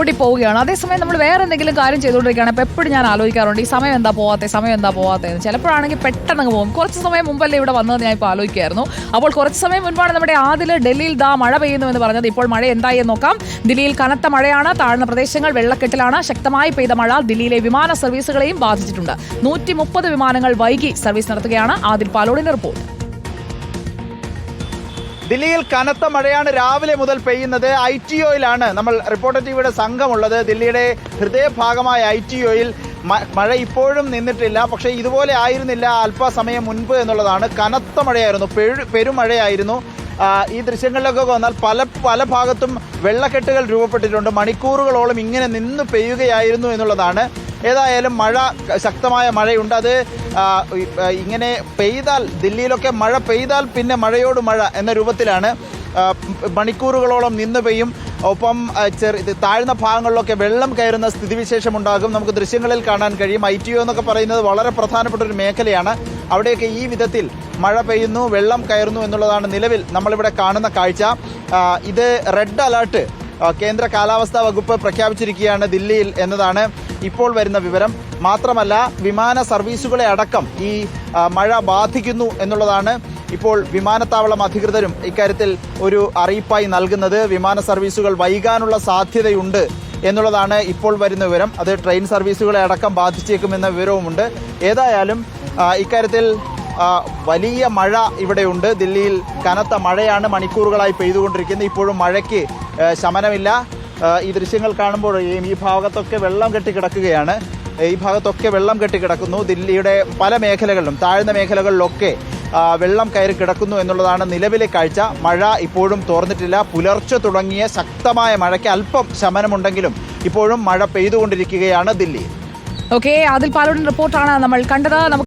ഓടി പോവുകയാണ് അതേസമയം നമ്മൾ വേറെ എന്തെങ്കിലും കാര്യം ചെയ്തുകൊണ്ടിരിക്കുകയാണ്. അപ്പോൾ എപ്പോഴും ഞാൻ ആലോചിക്കാറുണ്ട് ഈ സമയം എന്താ പോവാത്തെ? സമയം എന്താ പോവാത്തതെന്ന് ചിലപ്പോഴാണെങ്കിൽ പെട്ടെന്ന് അങ്ങ് പോകും. കുറച്ച് സമയം മുമ്പല്ലേ ഇവിടെ വന്നത് ഞാൻ ഇപ്പോൾ ആലോചിക്കായിരുന്നു അപ്പോൾ കുറച്ച് സമയം മുൻപാണ് നമ്മുടെ ആദിൽ ഡൽഹിയിൽ ദാ മഴ പെയ്യുന്നു എന്ന് പറഞ്ഞത്. ഇപ്പോൾ മഴ എന്തായി എന്ന് നോക്കാം. ദില്ലിയിൽ കനത്ത മഴയാണ്. താഴ്ന്ന പ്രദേശങ്ങൾ വെള്ളക്കെട്ടിലാണ്. ശക്തമായി പെയ്ത മഴ ദില്ലിയിലെ വിമാന സർവീസുകളെയും ബാധിച്ചിട്ടുണ്ട്. നൂറ്റി വിമാനങ്ങൾ വൈകി സർവീസ് നടത്തുകയാണ് ആദിൽ പാലോടിന്റെ റിപ്പോർട്ട്. ദില്ലിയിൽ കനത്ത മഴയാണ് രാവിലെ മുതൽ പെയ്യുന്നത്. ഐ ടി ഒയിലാണ് നമ്മൾ റിപ്പോർട്ടർ ടിവിയുടെ സംഘമുള്ളത്. ദില്ലിയുടെ ഹൃദയഭാഗമായ ഐ ടി ഒയിൽ മഴ ഇപ്പോഴും നിന്നിട്ടില്ല. പക്ഷേ ഇതുപോലെ ആയിരുന്നില്ല അല്പസമയം മുൻപ് എന്നുള്ളതാണ്. കനത്ത മഴയായിരുന്നു. പെരുമഴയായിരുന്നു. ഈ ദൃശ്യങ്ങളിലൊക്കെ വന്നാൽ പല പല ഭാഗത്തും വെള്ളക്കെട്ടുകൾ രൂപപ്പെട്ടിട്ടുണ്ട്. മണിക്കൂറുകളോളം ഇങ്ങനെ നിന്ന് പെയ്യുകയായിരുന്നു എന്നുള്ളതാണ്. ഏതായാലും മഴ ശക്തമായ മഴയുണ്ട്. അത് ഇങ്ങനെ പെയ്താൽ ദില്ലിയിലൊക്കെ മഴ പെയ്താൽ പിന്നെ മഴയോട് മഴ എന്ന രൂപത്തിലാണ് മണിക്കൂറുകളോളം നിന്ന് പെയ്യും. ഒപ്പം ചെറിയ ചെറു താഴ്ന്ന ഭാഗങ്ങളിലൊക്കെ വെള്ളം കയറുന്ന സ്ഥിതിവിശേഷം ഉണ്ടാകും. നമുക്ക് ദൃശ്യങ്ങളിൽ കാണാൻ കഴിയും. ഐ ടി ഒ എന്നൊക്കെ പറയുന്നത് വളരെ പ്രധാനപ്പെട്ട ഒരു മേഖലയാണ്. അവിടെയൊക്കെ ഈ വിധത്തിൽ മഴ പെയ്യുന്നു വെള്ളം കയറുന്നു എന്നുള്ളതാണ് നിലവിൽ നമ്മളിവിടെ കാണുന്ന കാഴ്ച. ഇത് റെഡ് അലേർട്ട് കേന്ദ്ര കാലാവസ്ഥാ വകുപ്പ് പ്രഖ്യാപിച്ചിരിക്കുകയാണ് ദില്ലിയിൽ എന്നതാണ്. ഇപ്പോൾ വരുന്ന വിവരം. മാത്രമല്ല വിമാന സർവീസുകളെ അടക്കം ഈ മഴ ബാധിക്കുന്നു എന്നുള്ളതാണ് ഇപ്പോൾ വിമാനത്താവളം അധികൃതരും ഇക്കാര്യത്തിൽ ഒരു അറിയിപ്പായി നൽകുന്നത്. വിമാന സർവീസുകൾ വൈകാനുള്ള സാധ്യതയുണ്ട് എന്നുള്ളതാണ് ഇപ്പോൾ വരുന്ന വിവരം. അത് ട്രെയിൻ സർവീസുകളെ അടക്കം ബാധിച്ചേക്കുമെന്ന വിവരവുമുണ്ട്. ഏതായാലും ഇക്കാര്യത്തിൽ വലിയ മഴ ഇവിടെയുണ്ട്. ദില്ലിയിൽ കനത്ത മഴയാണ് മണിക്കൂറുകളായി പെയ്തുകൊണ്ടിരിക്കുന്നത്. ഇപ്പോഴും മഴയ്ക്ക് ശമനമില്ല. ഈ ദൃശ്യങ്ങൾ കാണുമ്പോഴേയും ഈ ഭാഗത്തൊക്കെ വെള്ളം കെട്ടിക്കിടക്കുകയാണ്. ഈ ഭാഗത്തൊക്കെ വെള്ളം കെട്ടിക്കിടക്കുന്നു. ദില്ലിയുടെ പല മേഖലകളിലും താഴ്ന്ന മേഖലകളിലൊക്കെ വെള്ളം കയറി കിടക്കുന്നു എന്നുള്ളതാണ് നിലവിലെ കാഴ്ച. മഴ ഇപ്പോഴും തോർന്നിട്ടില്ല. പുലർച്ചെ തുടങ്ങിയ ശക്തമായ മഴയ്ക്ക് അല്പം ശമനമുണ്ടെങ്കിലും ഇപ്പോഴും മഴ പെയ്തുകൊണ്ടിരിക്കുകയാണ് ദില്ലി. ഓക്കെ അതിൽ പാലോടിന്റെ റിപ്പോർട്ടാണ് നമ്മൾ കണ്ടത്.